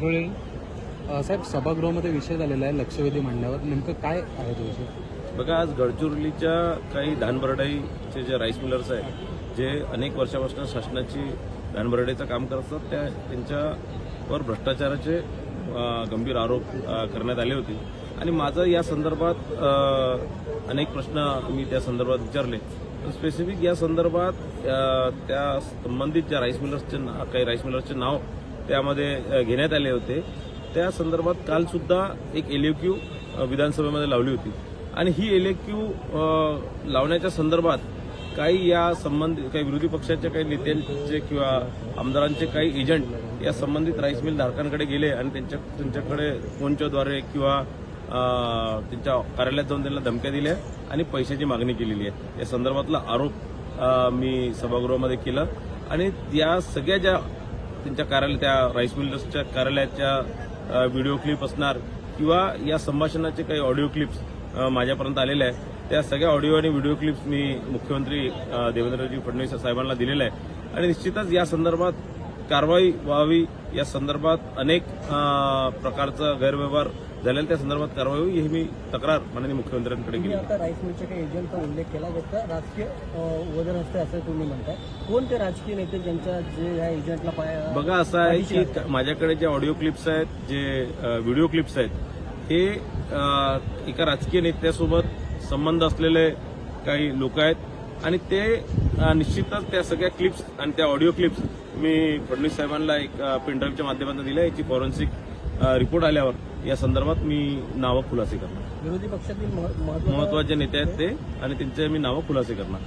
रोळे साहेब सभागृहामध्ये विषय झालेला आहे लक्षवेधी मांडण्यावर नेमकं काय आहे तो विषय बघा आज गडचिरोलीच्या काही धानबरडाईचे जे राईस मिलर्स आहेत जे अनेक वर्षापासून शासनाची धानबरडाईचं काम करत असतात त्या त्यांच्यावर भ्रष्टाचाराचे गंभीर आरोप करण्यात आले होते. आणि माझं या संदर्भात अनेक प्रश्न मी त्या संदर्भात विचारले. स्पेसिफिक या संदर्भात त्या संबंधित ज्या राईस मिलर्सचे ना- काही राईस मिलर्सचे नाव त्यामध्ये घेण्यात आले होते. त्या संदर्भात कालसुद्धा एक एक एलएक्यू विधानसभेमध्ये लावली होती. आणि ही एलएक्यू लावण्याच्या संदर्भात काही या संबंधित काही विरोधी पक्षाच्या काही नेत्यांचे किंवा आमदारांचे काही एजंट या संबंधित राईस मिल धारकांकडे गेले आणि त्यांच्या त्यांच्याकडे फोनच्याद्वारे किंवा त्यांच्या कार्यालयात जाऊन त्यांना धमक्या दिल्या आणि पैशाची मागणी केलेली आहे. या संदर्भातला आरोप मी सभागृहामध्ये केला. आणि या सगळ्या ज्या त्यांच्या कार्यालय त्या राईस मिलर्सच्या कार्यालयाच्या व्हिडिओ क्लिप असणार किंवा या संभाषणाचे काही ऑडिओ क्लिप्स माझ्यापर्यंत आलेले आहे त्या सगळ्या ऑडिओ आणि व्हिडिओ क्लिप्स मी मुख्यमंत्री देवेंद्रजी फडणवीस साहेबांना दिलेल्या आहे आणि निश्चितच या संदर्भात कारवाई व्हावी या संदर्भात अनेक प्रकारचा गैरव्यवहार झालेला त्या संदर्भात कारवाई व्हावी ही मी तक्रार माननीय मुख्यमंत्र्यांकडे केली. आता राईस मिलच्या काही एजंटचा उल्लेख केला ज्याचा राजकीय वजन असते असं तुम्ही म्हणताय. कोण ते राजकीय नेते ज्यांच्या जे या एजंटला पाय बघा असं आहे की माझ्याकडे जे ऑडिओ क्लिप्स आहेत जे व्हिडिओ क्लिप्स आहेत हे एका राजकीय नेत्यासोबत संबंध असलेले काही लोक आहेत. आणि ते निश्चितच त्या सगळ्या क्लिप्स आणि त्या ऑडिओ क्लिप्स मी फडणवीस साहेबांना एक पेनड्राईव्हच्या माध्यमातून दिल्या. याची फॉरेन्सिक रिपोर्ट आल्यावर या संदर्भात मी नावं खुलासे करणार. विरोधी पक्षातील महत्त्व महत्त्वाचे नेते आहेत ते आणि त्यांचे मी नावं खुलासे करणार.